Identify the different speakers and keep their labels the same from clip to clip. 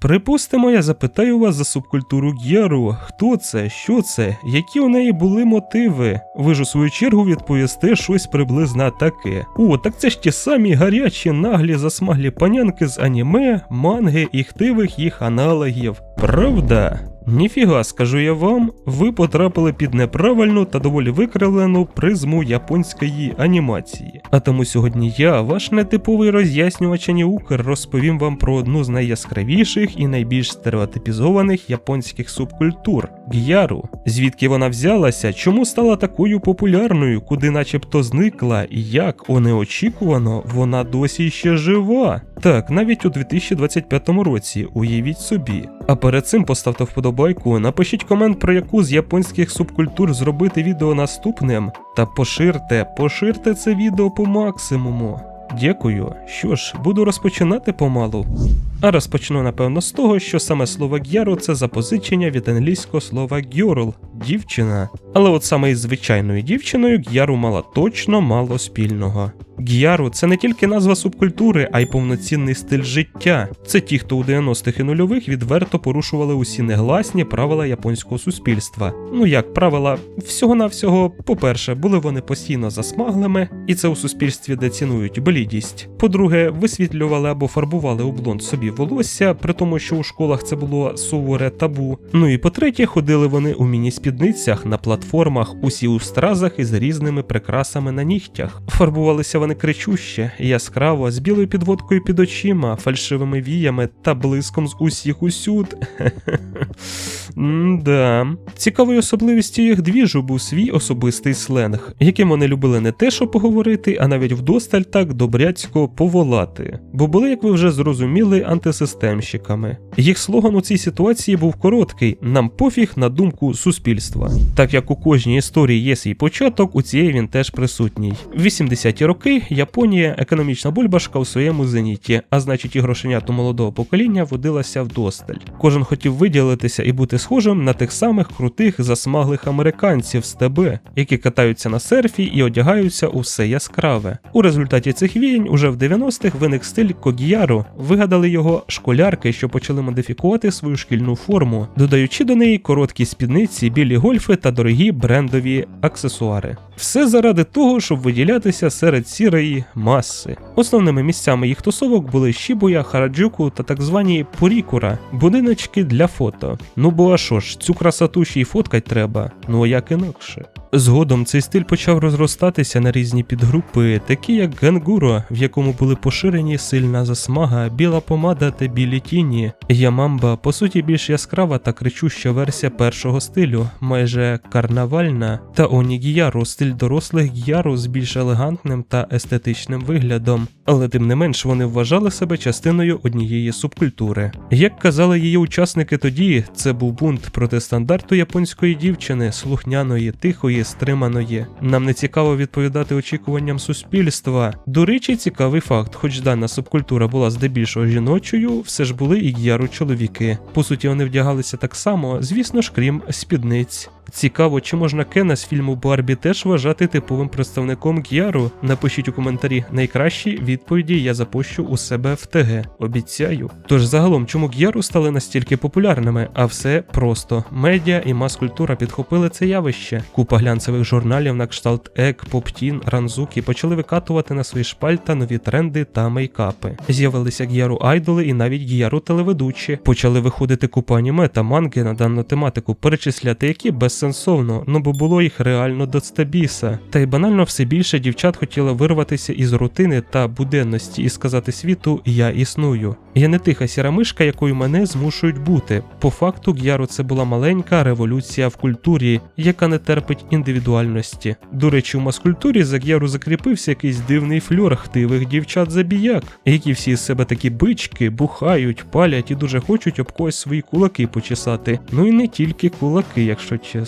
Speaker 1: Припустимо, я запитаю вас за субкультуру Г'єру, хто це, що це, які у неї були мотиви. Ви ж у свою чергу відповісте щось приблизно таке. О, так це ж ті самі гарячі, наглі, засмаглі панянки з аніме, манги і хтивих їх аналогів. Правда? Ніфіга, скажу я вам, ви потрапили під неправильну та доволі викривлену призму японської анімації. А тому сьогодні я, ваш нетиповий роз'яснювач Аніукр, розповім вам про одну з найяскравіших і найбільш стереотипізованих японських субкультур г'яру. Звідки вона взялася, чому стала такою популярною, куди начебто зникла, і як о неочікувано вона досі ще жива. Так, навіть у 2025 році, уявіть собі. А перед цим поставте вподобайку, напишіть комент про яку з японських субкультур зробити відео наступним, та поширте, поширте це відео по максимуму. Дякую. Що ж, буду розпочинати помалу. А розпочну напевно з того, що саме слово «г'яро» це запозичення від англійського слова girl – дівчина. Але от саме із звичайною дівчиною г'яру мала точно мало спільного. Г'яру це не тільки назва субкультури, а й повноцінний стиль життя. Це ті, хто у 90-х і нульових відверто порушували усі негласні правила японського суспільства. Ну як правила, всього-навсього, по-перше, були вони постійно засмаглими, і це у суспільстві, де цінують блідість. По-друге, висвітлювали або фарбували у блонд собі волосся, при тому, що у школах це було суворе табу. Ну і по-третє, ходили вони у міні-спідницях на платформах, усі у стразах із різними прикрасами на нігтях. Фарбувалися вони кричуще, яскраво, з білою підводкою під очима, фальшивими віями та блиском з усіх усюд. Да. Цікавою особливістю їх двіжу був свій особистий сленг, яким вони любили не те, що поговорити, а навіть вдосталь так добряцько поволати. Бо були, як ви вже зрозуміли, антисистемщиками. Їх слоган у цій ситуації був короткий: нам пофіг на думку суспільства. Так як у кожній історії є свій початок, у цієї він теж присутній. В 80-ті роки Японія економічна бульбашка у своєму зеніті, а значить і грошенят молодого покоління водилася вдосталь. Кожен хотів виділитися і бути схожим на тих самих крутих засмаглих американців з ТБ, які катаються на серфі і одягаються у все яскраве. У результаті цих віянь уже в 90-х виник стиль когіяру, вигадали його школярки, що почали модифікувати свою шкільну форму, додаючи до неї короткі спідниці, білі гольфи та дорогі брендові аксесуари. Все заради того, щоб виділятися серед сірої маси. Основними місцями їх тусовок були Шібуя, Хараджуку та так звані Порікура, будиночки для фото. Ну бо а що ж, цю красоту ще й фоткать треба, ну а як інакше. Згодом цей стиль почав розростатися на різні підгрупи, такі як Генгуро, в якому були поширені сильна засмага, біла помада та білі тіні, Ямамба, по суті, більш яскрава та кричуща версія першого стилю, майже карнавальна, та Онігіяру, стиль дорослих гіяру з більш елегантним та естетичним виглядом, але тим не менш вони вважали себе частиною однієї субкультури. Як казали її учасники тоді, це був бунт проти стандарту японської дівчини, слухняної, тихої, стриманої. Нам не цікаво відповідати очікуванням суспільства. До речі, цікавий факт, хоч дана субкультура була здебільшого жіночою, все ж були і г'яру чоловіки. По суті, вони вдягалися так само, звісно ж, крім спідниць. Цікаво, чи можна Кена з фільму Барбі теж вважати типовим представником Г'яру? Напишіть у коментарі найкращі відповіді я запущу у себе в ТГ. Обіцяю. Тож загалом, чому Г'яру стали настільки популярними, а все просто медіа і мас-культура підхопили це явище. Купа глянцевих журналів на кшталт Ек, Поптін, Ранзукі почали викатувати на свої шпальта нові тренди та мейкапи. З'явилися г'яру айдоли і навіть г'яру телеведучі. Почали виходити купа аніме та манги на дану тематику, перечисляти які безсенсовно, ну бо було їх реально до стабіса. Та й банально все більше дівчат хотіло вирватися із рутини та буденності і сказати світу Я існую. Я не тиха сіра мишка, якою мене змушують бути. По факту г'яру це була маленька революція в культурі, яка не терпить індивідуальності. До речі, у маскультурі за г'яру закріпився якийсь дивний фльор хтивих дівчат-забіяк, які всі з себе такі бички, бухають, палять і дуже хочуть об когось свої кулаки почесати. Ну і не тільки кулаки, якщо чесно.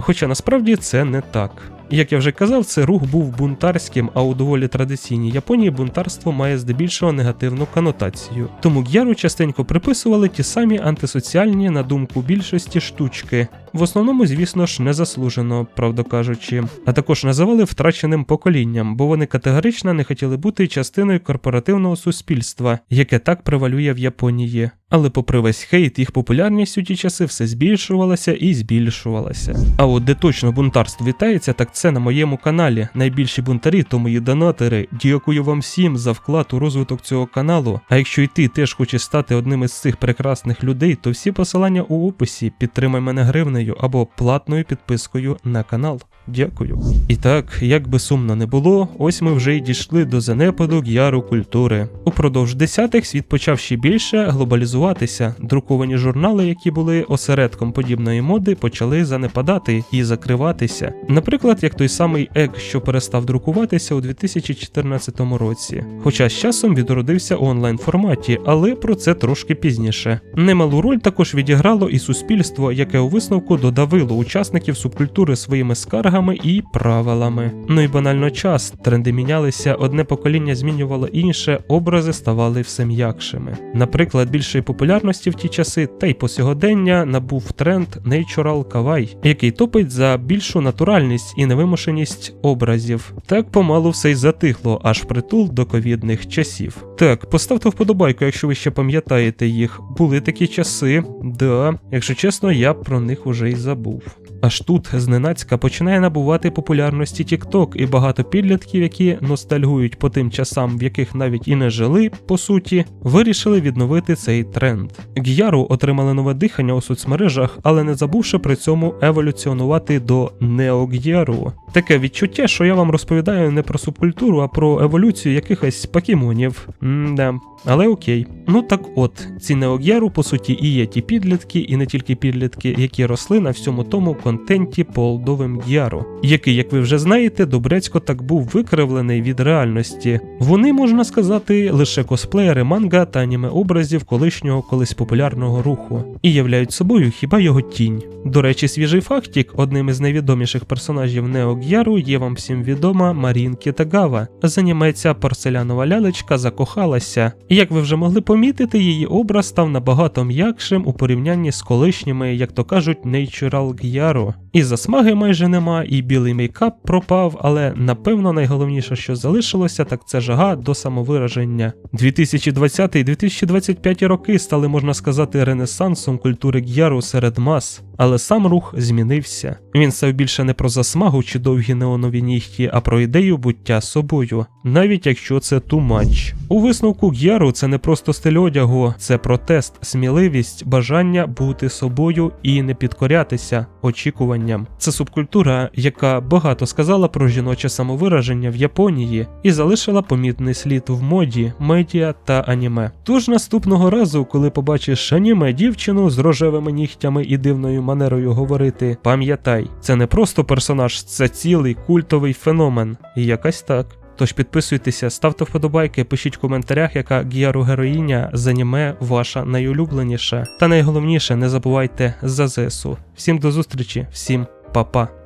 Speaker 1: Хоча насправді це не так. Як я вже казав, це рух був бунтарським, а у доволі традиційній Японії бунтарство має здебільшого негативну конотацію. Тому Г'яру частенько приписували ті самі антисоціальні, на думку більшості, штучки. В основному, звісно ж, незаслужено, правду кажучи, а також називали втраченим поколінням, бо вони категорично не хотіли бути частиною корпоративного суспільства, яке так превалює в Японії. Але попри весь хейт, їх популярність у ті часи все збільшувалася і збільшувалася. А от де точно бунтарство вітається, так це на моєму каналі. Найбільші бунтарі то мої донатори. Дякую вам всім за вклад у розвиток цього каналу. А якщо й ти теж хочеш стати одним із цих прекрасних людей, то всі посилання у описі. Підтримай мене гривнею або платною підпискою на канал. Дякую. І так, як би сумно не було, ось ми вже й дійшли до занепаду яру культури. Упродовж десятих світ почав ще більше глобалізуватися. Друковані журнали, які були осередком подібної моди, почали занепадати і закриватися. Наприклад, як той самий ЕК, що перестав друкуватися у 2014 році. Хоча з часом відродився у онлайн форматі, але про це трошки пізніше. Немалу роль також відіграло і суспільство, яке у висновку додавило учасників субкультури своїми скаргами і правилами. Ну і банально час, тренди мінялися, одне покоління змінювало інше, образи ставали все м'якшими. Наприклад, більшої популярності в ті часи, та й по сьогодення набув тренд Natural Kawaii, який топить за більшу натуральність і невимушеність образів. Так помалу все й затихло, аж притул до ковідних часів. Так, поставте вподобайку, якщо ви ще пам'ятаєте їх. Були такі часи, да, якщо чесно, я про них уже й забув. Аж тут зненацька починає набувати популярності TikTok, і багато підлітків, які ностальгують по тим часам, в яких навіть і не жили, по суті, вирішили відновити цей тренд. Г'яру отримали нове дихання у соцмережах, але не забувши при цьому еволюціонувати до неог'яру. Таке відчуття, що я вам розповідаю не про субкультуру, а про еволюцію якихось покемонів. М-да. Але окей. Ну так от, ці неог'яру, по суті, і є ті підлітки, і не тільки підлітки, які росли на всьому тому контенті по олдовим г'яру, який, як ви вже знаєте, добрецько так був викривлений від реальності. Вони, можна сказати, лише косплеєри манга та аніме образів колишнього колись популярного руху, і являють собою хіба його тінь. До речі, свіжий фактік, одним із найвідоміших персонажів Неог'яру є вам всім відома Марін Кітагава. З аніме ця порцелянова лялечка закохалася. І як ви вже могли помітити, її образ став набагато м'якшим у порівнянні з колишніми, як то кажуть, Natural Г'яру. І засмаги майже нема, і білий мейкап пропав, але напевно найголовніше, що залишилося, так це жага до самовираження. 2020-2025 роки стали, можна сказати, ренесансом культури г'яру серед мас. Але сам рух змінився. Він став більше не про засмагу чи довгі неонові нігті, а про ідею буття собою, навіть якщо це тумач. У висновку г'яру це не просто стиль одягу, це протест, сміливість, бажання бути собою і не підкорятися очікуванням. Це субкультура, яка багато сказала про жіноче самовираження в Японії і залишила помітний слід в моді, медіа та аніме. Тож наступного разу, коли побачиш аніме дівчину з рожевими нігтями і дивною манерою говорити, пам'ятай, це не просто персонаж, це цілий культовий феномен. І якась так. Тож підписуйтеся, ставте вподобайки, пишіть в коментарях, яка гіару героїня з аніме ваша найулюбленіша. Та найголовніше, не забувайте за ЗСУ. Всім до зустрічі, всім па-па.